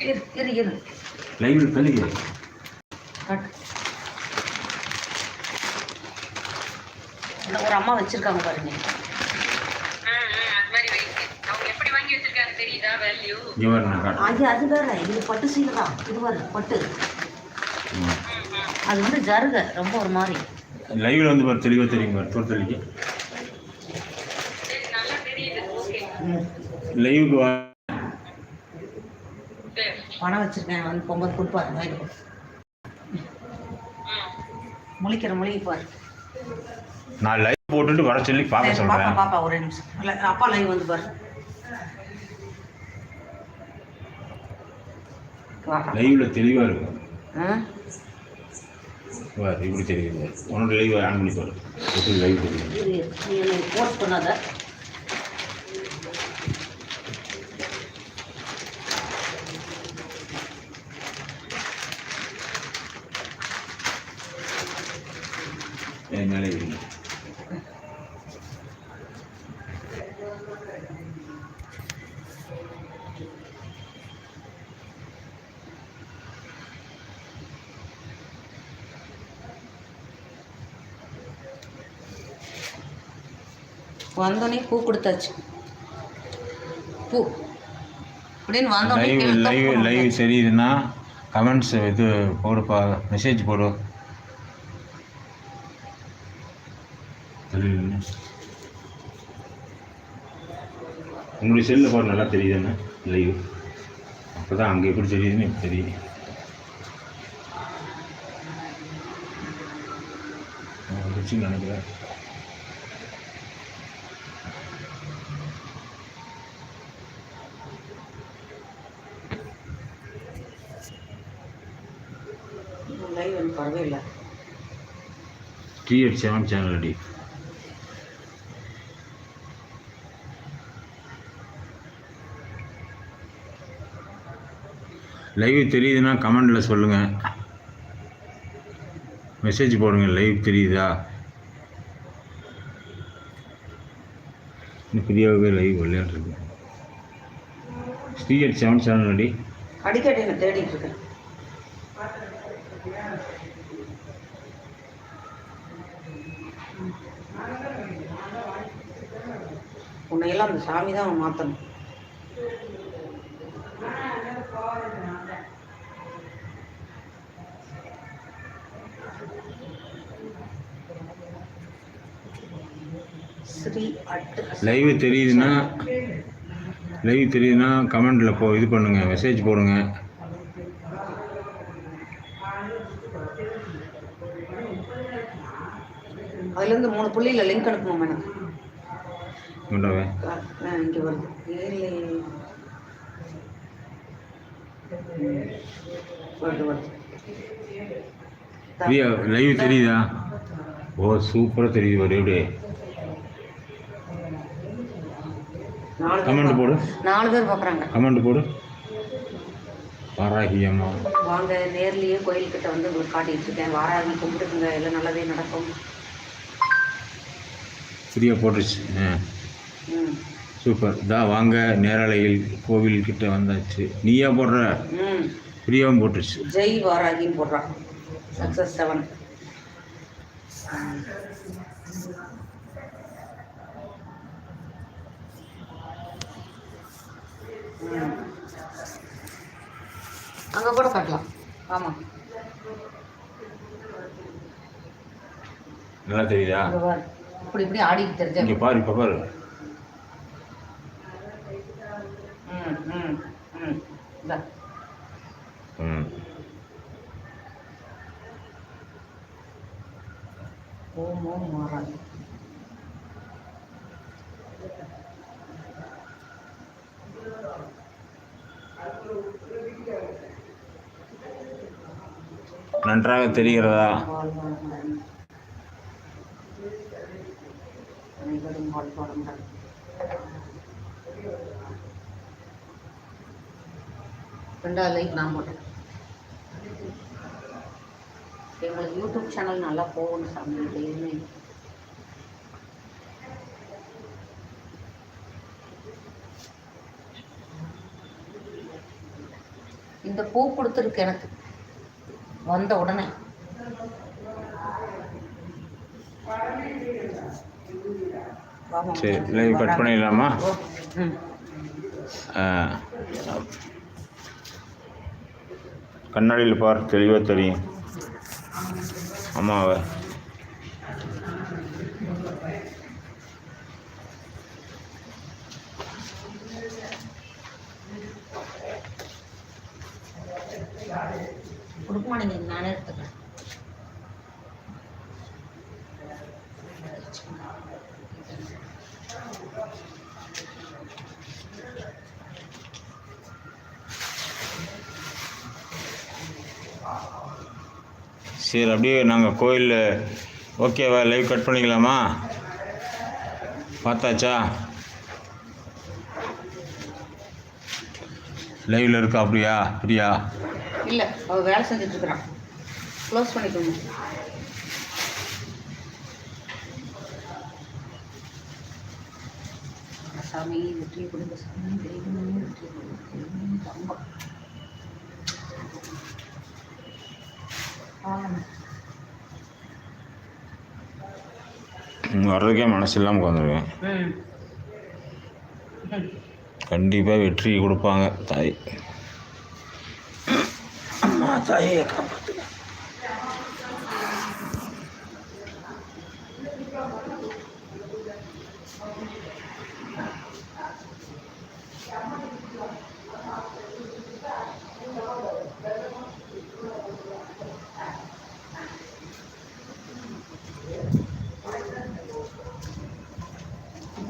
இரு இரு ஒரு அம்மா வச்சிருக்காங்க பாருங்க. அது மாதிரி வைங்க. அவங்க எப்படி வாங்கி வச்சிருக்காங்க தெரியுதா வேல்யூ இங்கே வர நான் காட்டுறேன். அது அது வேற. இது பட்டு சீலை தான். இது பட்டு. அது வந்து ஜருக. ரொம்ப ஒரு மாதிரி. லைவ்ல வந்து பாரு தெளிவாக தெரியும் பாரு ஓகே. லைவுக்கு பணம் வச்சிருக்கேன். வந்து போகும்போது கொடுப்பாரு. வாங்கி கொடு. ம் முழிக்கிற மொழிக்கு பாரு நான் லைவ் போட்டுட்டு வர சொல்லி பார்க்க சொல்கிறேன் பாப்பா ஒரே நிமிஷம். இல்லை அப்பா லைவ் வந்து பாரு. லைவ்ல தெளிவாக இருக்கும். இப்படி தெரியுது உன்னோட லைவ் ஆன் பண்ணி பாரு. லைவ் என்னை போஸ்ட் பண்ணாத. வந்தோடனே பூ கொடுத்தாச்சு. பூ. அப்படின்னு வந்தோடனே லைவ் லைவ். தெரியுதுன்னா கமெண்ட்ஸ் இது போடுப்பா மெசேஜ் போடு. உங்களுடைய செல்லில் பாரு நல்லா தெரியுதுன்னு. லைவ் அப்போ தான் அங்கே எப்படி தெரியுதுன்னு வந்துச்சுன்னு நினைக்கிறேன் லைவ் எனக்கு வரவே இல்லை three eight seven channel ID live தெரியுதுன்னா கமெண்டில் சொல்லுங்கள் மெசேஜ் போடுங்க லைவ் தெரியுதா? இன்னும் ஃப்ரீயாகவே லைவ் விளையாண்டுருக்கு டி எட் செவன் சேனல் அடி. அடிக்கடி நான் தேடிட்டு இருக்கேன். உன்னையெல்லாம் அந்த சாமி தான் மாற்றணும் ஸ்ரீ அட்டு லைவ் தெரியுதுன்னா லைவ் தெரியுதுன்னா கமெண்டில் போ இது பண்ணுங்கள் மெசேஜ் போடுங்க. அதுலேருந்து மூணு புள்ளியில் லிங்க் அனுப்பணும் எனக்கு ஆ, இங்கே வருது லைவ் தெரியுதா? ஓ சூப்பராக தெரியுது ஒரு எப்படி? நாலு பேர் கமெண்ட் போடு. நாலு பேர் பார்க்குறாங்க கமெண்ட் போடு. அம்மா. வாங்க நேர்லேயே கோயில்கிட்ட வந்து உங்களுக்கு காட்டிட்டு இருக்கேன். வாராகி கும்பிட்டுக்குங்க எல்லாம் நல்லதே நடக்கும். ஃப்ரீயாக போட்டுருச்சு. ஆ. சூப்பர். இதா வாங்க. நேரலையில் கோவில்கிட்ட வந்தாச்சு. நீயா போடுற? ம். ஃப்ரீயாகவும் போட்டுருச்சு. ஜெய் வாராகின்னு போடுறான். சக்ஸஸ் செவன் அங்கே கூட காட்டலாம். ஆமாம் நல்லா தெரியுதா? இப்படி இப்படி ஆடிட்டு தெரிஞ்ச பாரு இப்போ பாரு. ஓம் ஓம் வாராகி நன்றாக தெரிகிறதா? வாழ்வாளர்கள் அனைவரும் வாழ்வாளர்கள் ரெண்டாவது லைக் நான் போட்டேன். எங்களுக்கு யூடியூப் சேனல் நல்லா போகணும் சாமி டெய்லியுமே. இந்த பூ கொடுத்துருக்கு எனக்கு. வந்த உடனே. சரி கட் பண்ணிடலாமா? ஆ. கண்ணாடியில் பார் தெளிவாக தெரியும். அம்மாவை கொடுக்குமா நீங்கள் நானே எடுத்துக்கிறேன் சரி அப்படியே நாங்கள் கோயிலில் ஓகேவா லைவ் கட் பண்ணிக்கலாமா? பார்த்தாச்சா? லைவில் இருக்கா அப்படியா பிரியா? இல்லை அவள் வேலை செஞ்சுட்டு இருக்கிறான். க்ளோஸ் பண்ணிக்கோங்க. சாமி வெற்றி கொடுங்க சாமி தெய்வமே வெற்றி கொடுங்க தங்கம் வர்றதுக்கே மனசு இல்லாமல் உட்காந்துருக்கேன் கண்டிப்பாக வெற்றி கொடுப்பாங்க தாய். அம்மா தாயை காப்பாற்று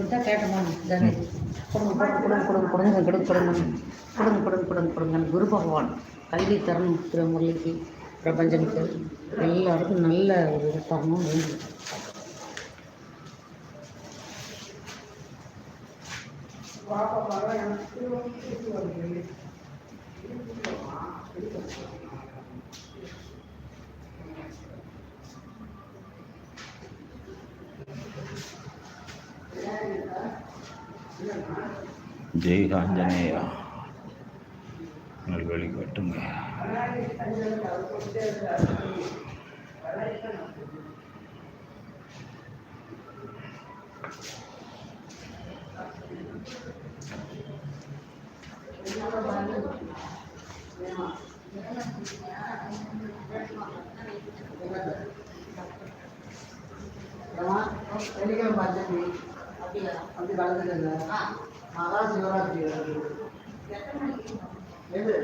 இப்படித்தான் கேட்டோமா தானே கொடுங்க கொடுங்க கொடுங்க கொடுங்க கொடுங்க கொடுங்க கொடுங்க கொடுங்க கொடுங்க. கொடுங்க குரு பகவான் கல்வி தரணும் திருமுரளிக்கு பிரபஞ்சனுக்கு எல்லாருக்கும் நல்ல ஒரு தரணும் வேண்டும். ஜெய் ஆஞ்சநேயா நல்வழி காட்டுங்க வெள்ளிக்கிழமை அப்படி கலந்துக்கங்க மகா சிவராத்திரி வருது. எது?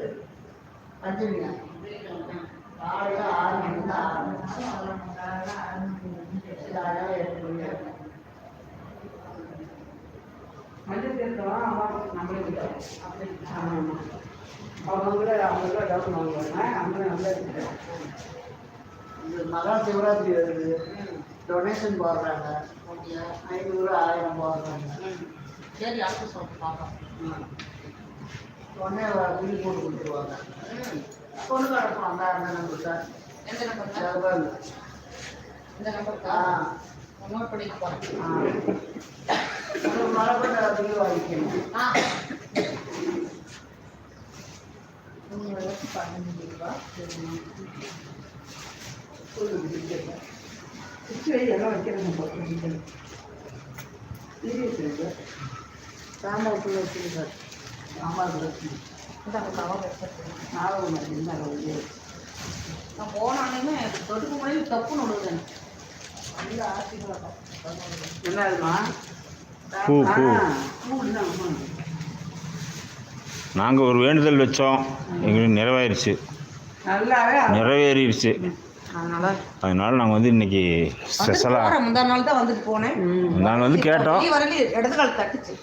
பஞ்சமியா காலையில் ஆறு மணிக்கு ஆரம்பிச்சு எட்டு மணி. மஞ்சள் தீர்த்தம் அம்மா நம்மளே. ஆமாம் ஆமாம் அவங்க கூட ஐம்பது ரூபா டவுன் வாங்குவாங்க. நம்மளே நல்லா இருக்கு மகா சிவராத்திரி வருது. டொனேஷன் போடுறாங்க. ஐநூறு ஆயிரம் போடுறாங்க. சரி அடுத்து சொல்லிட்டு பார்க்கலாம். உடனே பில் போட்டு கொடுத்துருவாங்க. பொண்ணு கிடப்பாங்க அந்த நம்பருக்கு எந்த நம்பர் செவல் இந்த நம்பருக்கு? ஆ. நோட் பண்ணிட்டு போகிறேன் ஆ. ஒரு மரப்பட்ட பில் வாங்கிக்கணும். ஆ. பதினஞ்சு ரூபா. கிச்சடி பூ. பூ நாங்கள் ஒரு வேண்டுதல் வச்சோம். எங்களுக்கு நிறைவாயிருச்சு. நிறைவேறிடுச்சு அதனால அதனால நாங்கள் வந்து இன்னைக்கு ஸ்பெஷலாக முந்தா நாள் தான் வந்துட்டு போனேன். நாங்கள் வந்து கேட்டோம். வெளிய வரல இடது கால் தட்டுச்சு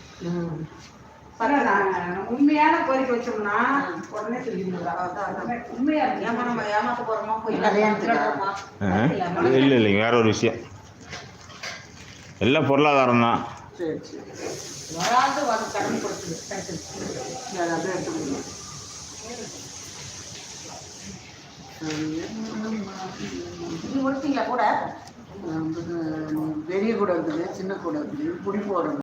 உண்மையான கோரிக்கை வச்சோம்னா உடனே சொல்லிடுங்களா உண்மையா ஏமா நம்ம ஏமாத்த போறோமா? போய் கல்யாணத்துக்கா? ஆ? இல்லை இல்லை வேற ஒரு விஷயம். எல்லாம் பொருளாதாரம் தான். சரி சரி. வராது வந்து இது முடிச்சிங்களா கூட? பெரிய கூட இருக்குது சின்ன கூட இருக்குது பிடிப்பு